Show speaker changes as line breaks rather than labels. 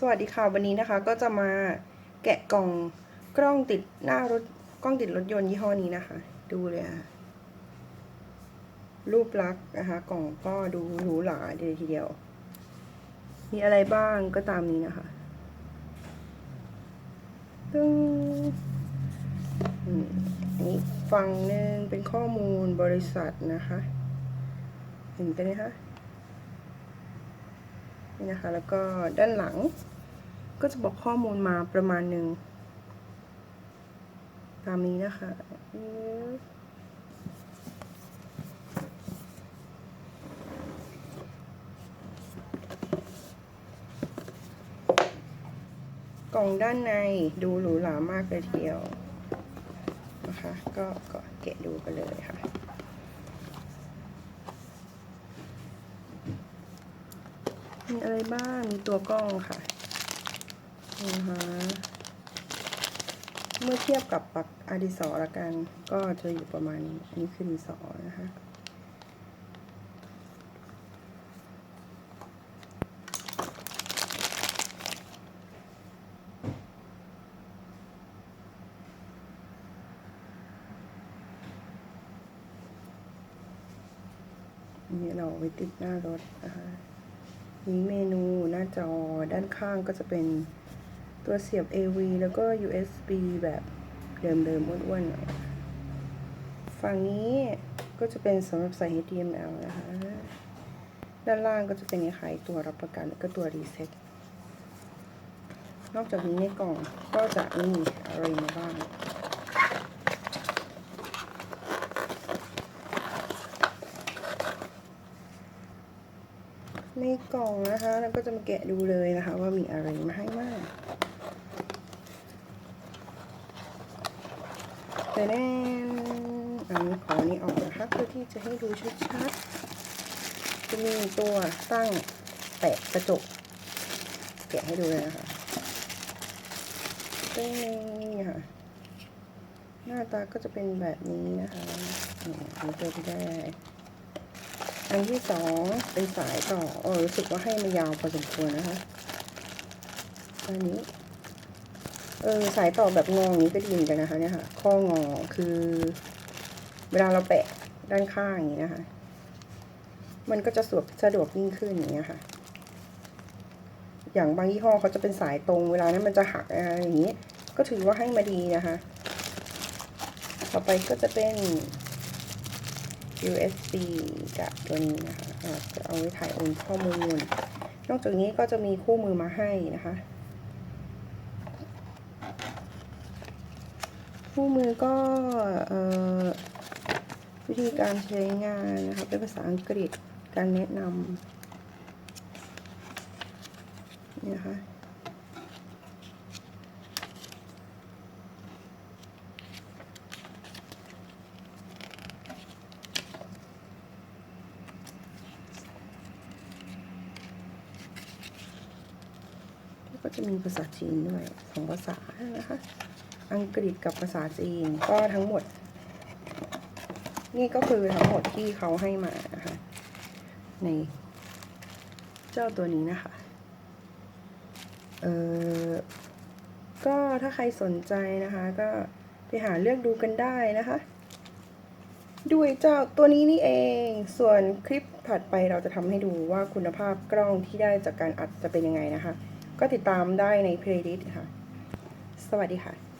สวัสดีค่ะวันนี้นะคะก็จะมาแกะกล่องกล้องติดหน้ารถกล้องติดรถยนต์ยี่ห้อนี้นะคะ ดูเลยค่ะรูปลักษณ์นะคะกล่องก็ดูหรูหราเลยทีเดียว มีอะไรบ้างก็ตามนี้นะคะตึ้งอันนี้ฝั่งหนึ่งเป็นข้อมูลบริษัทนะคะ เห็นกันไหมคะ นี่นะคะ แล้วก็ด้านหลัง ก็จะบอกข้อมูลมาประมาณหนึ่งตามนี้นะคะกล่องด้านในดูหรูหรามากเลยทีเดียวนะคะ ก็ก็แกะดูกันเลยค่ะ มีอะไรบ้าง มีตัวกล้องค่ะนะคะเมื่อเทียบกับปักอดิสอละกัน ก็จะอยู่ประมาณนี้ อันนี้คือดิสอนะคะ นี่เราไว้ติดหน้ารถนะคะ มีเมนูหน้าจอด้านข้างก็จะเป็นตัวเสียบ AV แล้วก็ USB แบบเดิมๆอ้วนๆหน่อยฝั่งนี้ก็จะเป็นสำหรับใส่ HDMI นะคะ ด้านล่างก็จะเป็นคล้ายตัวรับประกันแล้วก็ตัวรีเซ็ตนอกจากนี้ในกล่องก็จะมีอะไรมาบ้าง ในกล่องนะคะแล้วก็จะมาแกะดูเลยนะคะ ว่ามีอะไรมาให้มากแต่แน่นอันนี้ขอนี้ออกนะคะเพื่อที่จะให้ดูชัดๆจะมีตัวตั้งแปะกระจกแกะให้ดูเลยนะคะตรงนี้ค่ะ หน้าตาก็จะเป็นแบบนี้นะคะอันนี้ตัวที่ได้ อันที่สองเป็นสายต่อเออรู้สึกว่าให้มันยาวพอสมควรนะคะอันนี้เออสายต่อแบบงออย่างนี้ก็ดีเหมือนกันนะคะเนี่ยค่ะข้องอคือ เวลาเราแปะด้านข้างอย่างนี้นะคะ มันก็จะสะดวกสะดวกยิ่งขึ้นอย่างเงี้ยค่ะ อย่างบางยี่ห้อเขาจะเป็นสายตรง เวลานั้นมันจะหักอะไรอย่างนี้ ก็ถือว่าให้มาดีนะคะ ต่อไปก็จะเป็น USB กับตัวนี้นะคะจะเอาไว้ถ่ายโอนข้อมูล นอกจากนี้ก็จะมีคู่มือมาให้นะคะ คู่มือก็วิธีการใช้งานนะคะเป็นภาษาอังกฤษการแนะนำนี่นะคะ ก็จะมีภาษาจีนด้วยสองภาษานะคะ อังกฤษกับภาษาจีนก็ทั้งหมด นี่ก็คือทั้งหมดที่เขาให้มานะคะในเจ้าตัวนี้นะคะเออก็ถ้าใครสนใจนะคะ ก็ไปหาเลือกดูกันได้นะคะ ด้วยเจ้าตัวนี้นี่เอง ส่วนคลิปถัดไปเราจะทำให้ดูว่าคุณภาพกล้องที่ได้จากการอัดจะเป็นยังไงนะคะ ก็ติดตามได้ในเพลย์ลิสต์ค่ะ สวัสดีค่ะ